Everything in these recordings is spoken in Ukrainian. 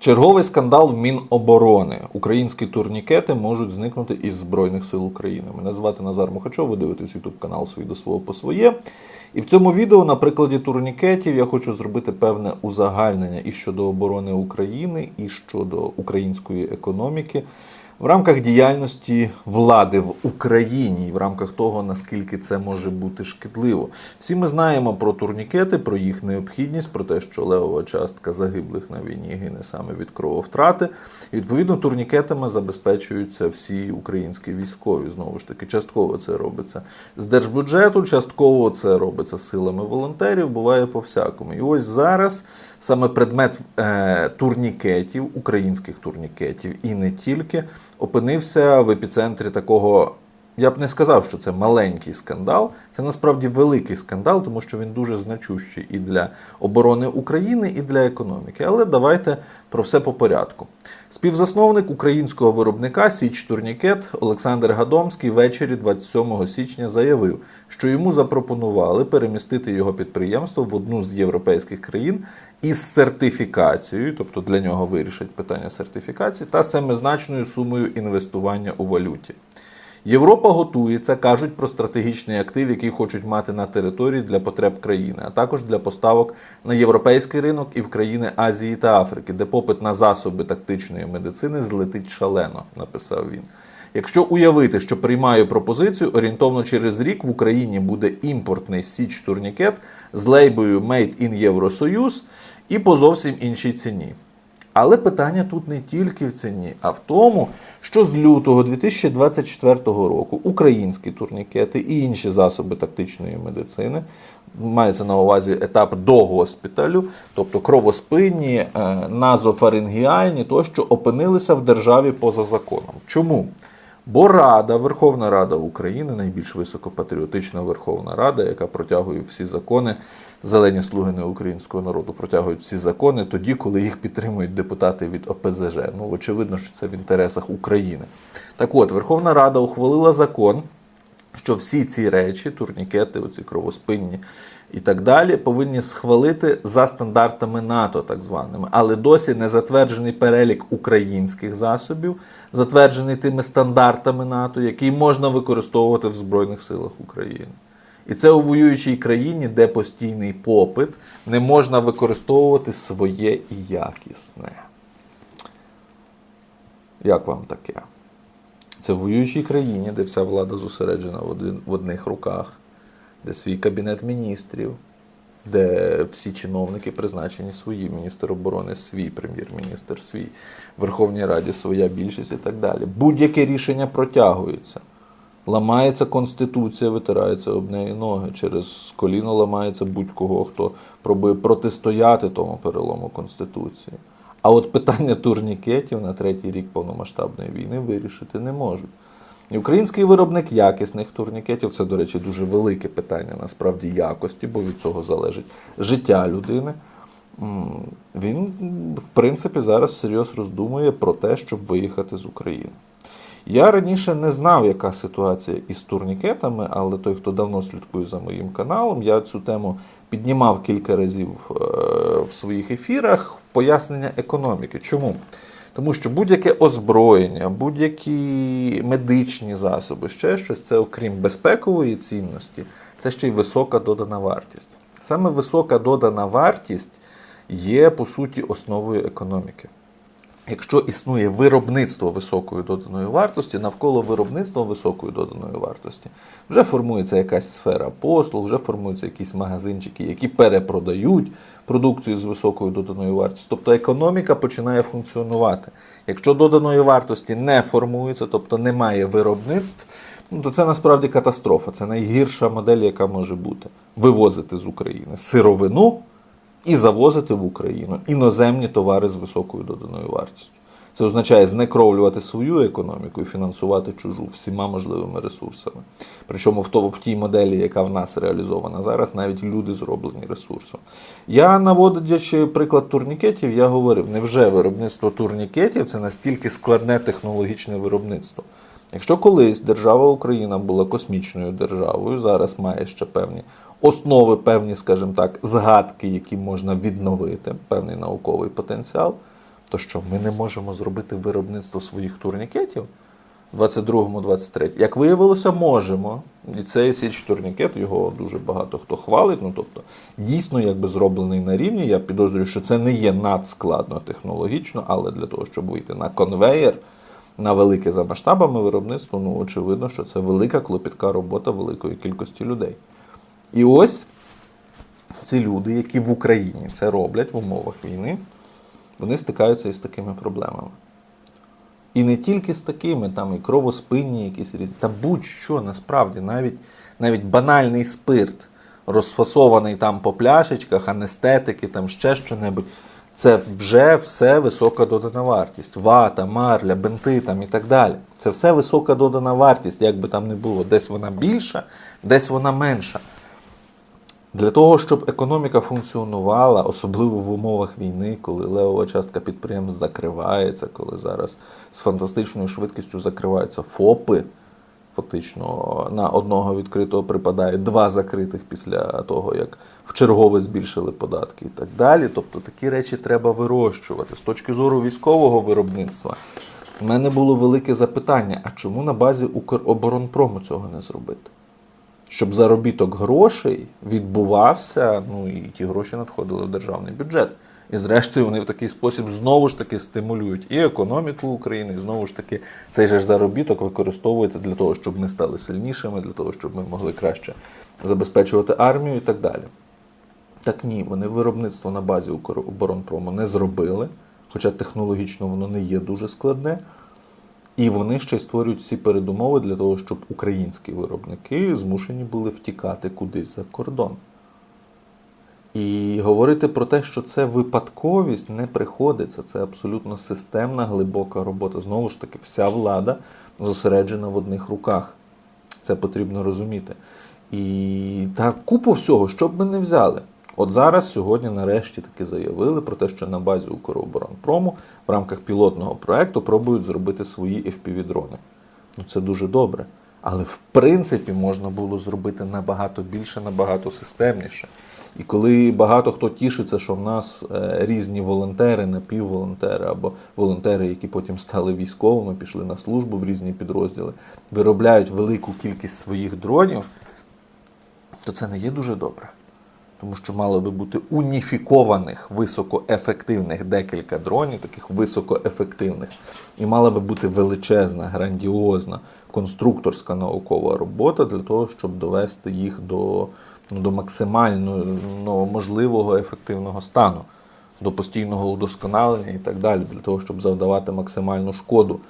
Черговий скандал в Міноборони. Українські турнікети можуть зникнути із Збройних сил України. Мене звати Назар Мухачов, ви дивитесь YouTube канал «Свій до свого по своє. І в цьому відео на прикладі турнікетів я хочу зробити певне узагальнення і щодо оборони України, і щодо української економіки в рамках діяльності влади в Україні, і в рамках того, наскільки це може бути шкідливо. Всі ми знаємо про турнікети, про їх необхідність, про те, що левова частка загиблих на війні гине саме від крововтрати. І відповідно турнікетами забезпечуються всі українські військові. Знову ж таки, частково це робиться з держбюджету, частково це робиться силами волонтерів. Буває по всякому. І ось зараз саме предмет е, турнікетів, українських турнікетів, і не тільки опинився в епіцентрі такого. Я б не сказав, що це маленький скандал. Це насправді великий скандал, тому що він дуже значущий і для оборони України, і для економіки. Але давайте про все по порядку. Співзасновник українського виробника Січ Турнікет Олександр Гадомський ввечері 27 січня заявив, що йому запропонували перемістити його підприємство в одну з європейських країн із сертифікацією, тобто для нього вирішать питання сертифікації, та семизначною сумою інвестування у валюті. Європа готується, кажуть про стратегічний актив, який хочуть мати на території для потреб країни, а також для поставок на європейський ринок і в країни Азії та Африки, де попит на засоби тактичної медицини злетить шалено, написав він. Якщо уявити, що приймаю пропозицію, орієнтовно через рік в Україні буде імпортний січ турнікет з лейбою Made in Євросоюз і по зовсім іншій ціні. Але питання тут не тільки в ціні, а в тому, що з лютого 2024 року українські турнікети і інші засоби тактичної медицини мається на увазі етап до госпіталю, тобто кровоспинні, е, назофарингіальні, тощо опинилися в державі поза законом. Чому? Бо Рада, Верховна Рада України, найбільш високопатріотична Верховна Рада, яка протягує всі закони, зелені слуги неукраїнського народу протягують всі закони тоді, коли їх підтримують депутати від ОПЗЖ. Ну, очевидно, що це в інтересах України. Так от, Верховна Рада ухвалила закон, що всі ці речі, турнікети, оці кровоспинні і так далі, повинні схвалити за стандартами НАТО, так званими, але досі не затверджений перелік українських засобів, затверджений тими стандартами НАТО, який можна використовувати в Збройних силах України. І це у воюючій країні, де постійний попит, не можна використовувати своє і якісне. Як вам таке? Це в воюючій країні, де вся влада зосереджена в, один, в одних руках, де свій кабінет міністрів, де всі чиновники призначені свої, міністр оборони свій, прем'єр-міністр свій, Верховній Раді своя більшість і так далі. Будь-яке рішення протягується. Ламається конституція, витираються об неї ноги. Через коліно ламається будь-кого, хто пробує протистояти тому перелому конституції. А от питання турнікетів на третій рік повномасштабної війни вирішити не можуть. І український виробник якісних турнікетів це, до речі, дуже велике питання насправді якості, бо від цього залежить життя людини. Він, в принципі, зараз всерйоз роздумує про те, щоб виїхати з України. Я раніше не знав, яка ситуація із турнікетами, але той, хто давно слідкує за моїм каналом, я цю тему піднімав кілька разів е, в своїх ефірах в пояснення економіки. Чому? Тому що будь-яке озброєння, будь-які медичні засоби, ще щось, це окрім безпекової цінності, це ще й висока додана вартість. Саме висока додана вартість є, по суті, основою економіки. Якщо існує виробництво високої доданої вартості, навколо виробництва високої доданої вартості вже формується якась сфера послуг, вже формуються якісь магазинчики, які перепродають продукцію з високою доданою вартістю. Тобто економіка починає функціонувати. Якщо доданої вартості не формується, тобто немає виробництв, ну, то це насправді катастрофа. Це найгірша модель, яка може бути. Вивозити з України сировину і завозити в Україну іноземні товари з високою доданою вартістю. Це означає знекровлювати свою економіку і фінансувати чужу всіма можливими ресурсами. Причому в, тій моделі, яка в нас реалізована зараз, навіть люди зроблені ресурсом. Я наводячи приклад турнікетів, я говорив, невже виробництво турнікетів це настільки складне технологічне виробництво. Якщо колись держава Україна була космічною державою, зараз має ще певні основи, певні, скажімо так, згадки, які можна відновити, певний науковий потенціал, То що ми не можемо зробити виробництво своїх турнікетів в 22-23? Як виявилося, можемо. І цей січ турнікет, його дуже багато хто хвалить. Ну тобто, дійсно, якби зроблений на рівні. Я підозрюю, що це не є надскладно технологічно, але для того, щоб вийти на конвеєр, на велике за масштабами виробництво, ну очевидно, що це велика клопітка робота великої кількості людей. І ось ці люди, які в Україні це роблять в умовах війни, вони стикаються із такими проблемами. І не тільки з такими, там і кровоспинні якісь різні, та будь-що насправді, навіть, навіть банальний спирт, розфасований там по пляшечках, анестетики, там ще що-небудь. Це вже все висока додана вартість. Вата, марля, бенти там і так далі. Це все висока додана вартість, як би там не було. Десь вона більша, десь вона менша. Для того, щоб економіка функціонувала, особливо в умовах війни, коли левова частка підприємств закривається, коли зараз з фантастичною швидкістю закриваються ФОПи, фактично на одного відкритого припадає два закритих після того, як в чергове збільшили податки і так далі. Тобто такі речі треба вирощувати. З точки зору військового виробництва, в мене було велике запитання: а чому на базі Укроборонпрому цього не зробити? щоб заробіток грошей відбувався, ну і ті гроші надходили в державний бюджет. І зрештою вони в такий спосіб знову ж таки стимулюють і економіку України, і знову ж таки цей же ж заробіток використовується для того, щоб ми стали сильнішими, для того, щоб ми могли краще забезпечувати армію і так далі. Так ні, вони виробництво на базі Укроборонпрому не зробили, хоча технологічно воно не є дуже складне. І вони ще й створюють всі передумови для того, щоб українські виробники змушені були втікати кудись за кордон. І говорити про те, що це випадковість, не приходиться. Це абсолютно системна, глибока робота. Знову ж таки, вся влада зосереджена в одних руках. Це потрібно розуміти. І та купу всього, що б ми не взяли. От зараз, сьогодні, нарешті, таки заявили про те, що на базі Укроборонпрому в рамках пілотного проекту пробують зробити свої FPV-дрони. Ну це дуже добре. Але в принципі можна було зробити набагато більше, набагато системніше. І коли багато хто тішиться, що в нас е, різні волонтери, напівволонтери або волонтери, які потім стали військовими, пішли на службу в різні підрозділи, виробляють велику кількість своїх дронів, то це не є дуже добре. Тому що мало би бути уніфікованих високоефективних декілька дронів, таких високоефективних, і мала би бути величезна, грандіозна конструкторська наукова робота для того, щоб довести їх до, до максимально ну, можливого ефективного стану, до постійного удосконалення і так далі, для того, щоб завдавати максимальну шкоду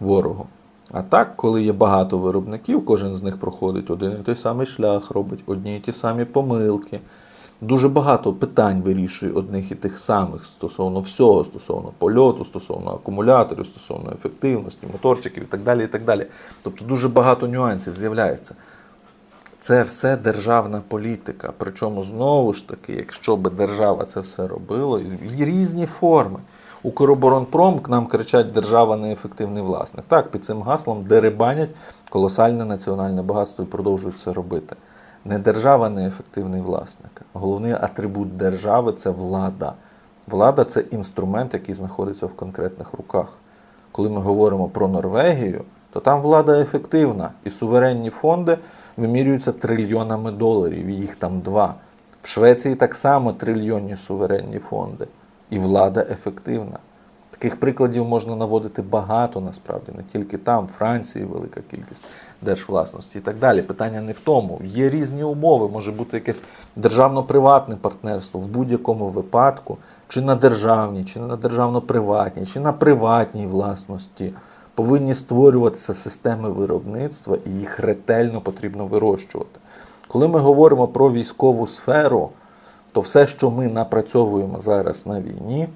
ворогу. А так, коли є багато виробників, кожен з них проходить один і той самий шлях, робить одні і ті самі помилки. Дуже багато питань вирішує одних і тих самих стосовно всього, стосовно польоту, стосовно акумуляторів, стосовно ефективності, моторчиків і так далі. і так далі. Тобто дуже багато нюансів з'являється. Це все державна політика. Причому знову ж таки, якщо би держава це все робила, є різні форми. Укроборонпром к нам кричать держава неефективний власник. Так, під цим гаслом дерибанять колосальне національне багатство і продовжують це робити. Не держава неефективний власник. Головний атрибут держави це влада. Влада це інструмент, який знаходиться в конкретних руках. Коли ми говоримо про Норвегію, то там влада ефективна, і суверенні фонди вимірюються трильйонами доларів, їх там два. В Швеції так само трильйонні суверенні фонди і влада ефективна. Таких прикладів можна наводити багато насправді, не тільки там, в Франції велика кількість держвласності і так далі. Питання не в тому. Є різні умови, може бути якесь державно-приватне партнерство в будь-якому випадку, чи на державній, чи на державно-приватній, чи на приватній власності. Повинні створюватися системи виробництва і їх ретельно потрібно вирощувати. Коли ми говоримо про військову сферу, то все, що ми напрацьовуємо зараз на війні,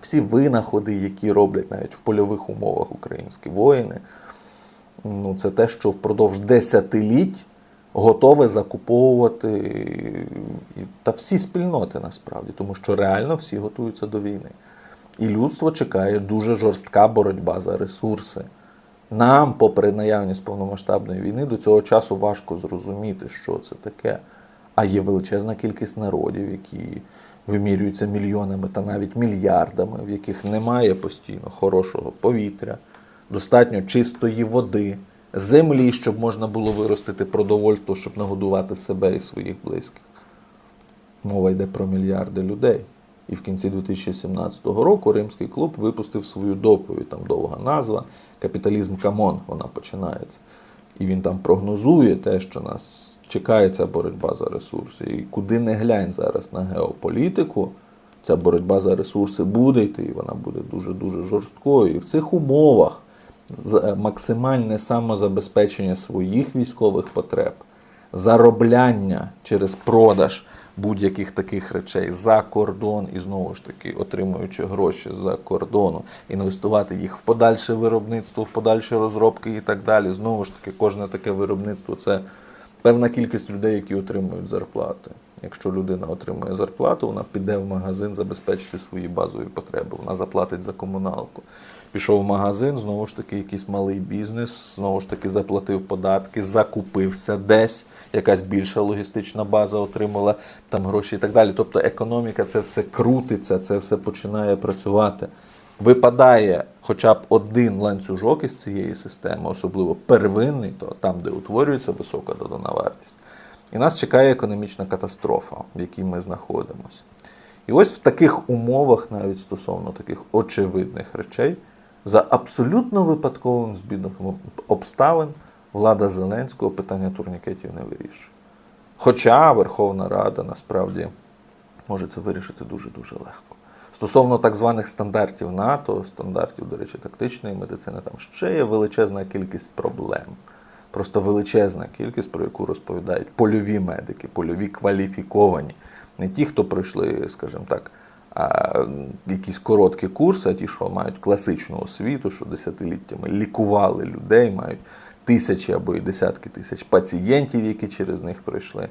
всі винаходи, які роблять навіть в польових умовах українські воїни, ну, це те, що впродовж десятиліть готове закуповувати та всі спільноти насправді, тому що реально всі готуються до війни. І людство чекає дуже жорстка боротьба за ресурси. Нам, попри наявність повномасштабної війни, до цього часу важко зрозуміти, що це таке. А є величезна кількість народів, які вимірюються мільйонами та навіть мільярдами, в яких немає постійно хорошого повітря, достатньо чистої води, землі, щоб можна було виростити продовольство, щоб нагодувати себе і своїх близьких. Мова йде про мільярди людей. І в кінці 2017 року Римський клуб випустив свою доповідь. Там довга назва Капіталізм Камон. Вона починається. І він там прогнозує те, що нас чекає ця боротьба за ресурси. І куди не глянь зараз на геополітику, ця боротьба за ресурси буде йти, і вона буде дуже-дуже жорсткою. І в цих умовах з- максимальне самозабезпечення своїх військових потреб, заробляння через продаж будь-яких таких речей за кордон і знову ж таки отримуючи гроші за кордону, інвестувати їх в подальше виробництво, в подальші розробки і так далі. Знову ж таки, кожне таке виробництво це певна кількість людей, які отримують зарплати. Якщо людина отримує зарплату, вона піде в магазин забезпечити свої базові потреби. Вона заплатить за комуналку. Пішов в магазин, знову ж таки, якийсь малий бізнес, знову ж таки заплатив податки, закупився десь, якась більша логістична база отримала там гроші і так далі. Тобто економіка це все крутиться, це все починає працювати. Випадає хоча б один ланцюжок із цієї системи, особливо первинний, то там, де утворюється висока додана вартість. І нас чекає економічна катастрофа, в якій ми знаходимося. І ось в таких умовах, навіть стосовно таких очевидних речей, за абсолютно випадковим збігом обставин влада Зеленського питання турнікетів не вирішує. Хоча Верховна Рада насправді може це вирішити дуже-дуже легко. Стосовно так званих стандартів НАТО, стандартів, до речі, тактичної медицини, там ще є величезна кількість проблем. Просто величезна кількість, про яку розповідають польові медики, польові кваліфіковані. Не ті, хто пройшли, скажімо так, якісь короткі курси, а ті, що мають класичну освіту, що десятиліттями лікували людей, мають тисячі або і десятки тисяч пацієнтів, які через них пройшли.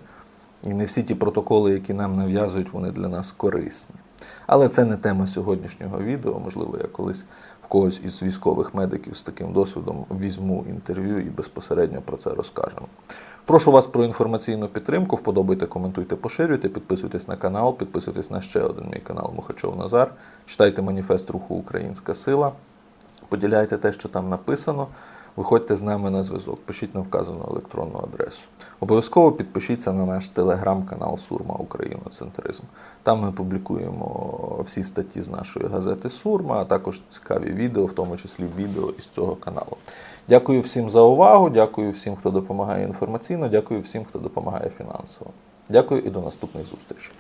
І не всі ті протоколи, які нам нав'язують, вони для нас корисні. Але це не тема сьогоднішнього відео. Можливо, я колись когось із військових медиків з таким досвідом візьму інтерв'ю і безпосередньо про це розкажемо. Прошу вас про інформаційну підтримку. Вподобайте, коментуйте, поширюйте, підписуйтесь на канал, підписуйтесь на ще один мій канал Мухачов Назар. Читайте маніфест руху Українська Сила. Поділяйте те, що там написано. Виходьте з нами на зв'язок, пишіть на вказану електронну адресу. Обов'язково підпишіться на наш телеграм-канал Сурма Україноцентризм. Там ми публікуємо всі статті з нашої газети Сурма, а також цікаві відео, в тому числі відео із цього каналу. Дякую всім за увагу, дякую всім, хто допомагає інформаційно, дякую всім, хто допомагає фінансово. Дякую і до наступних зустрічей.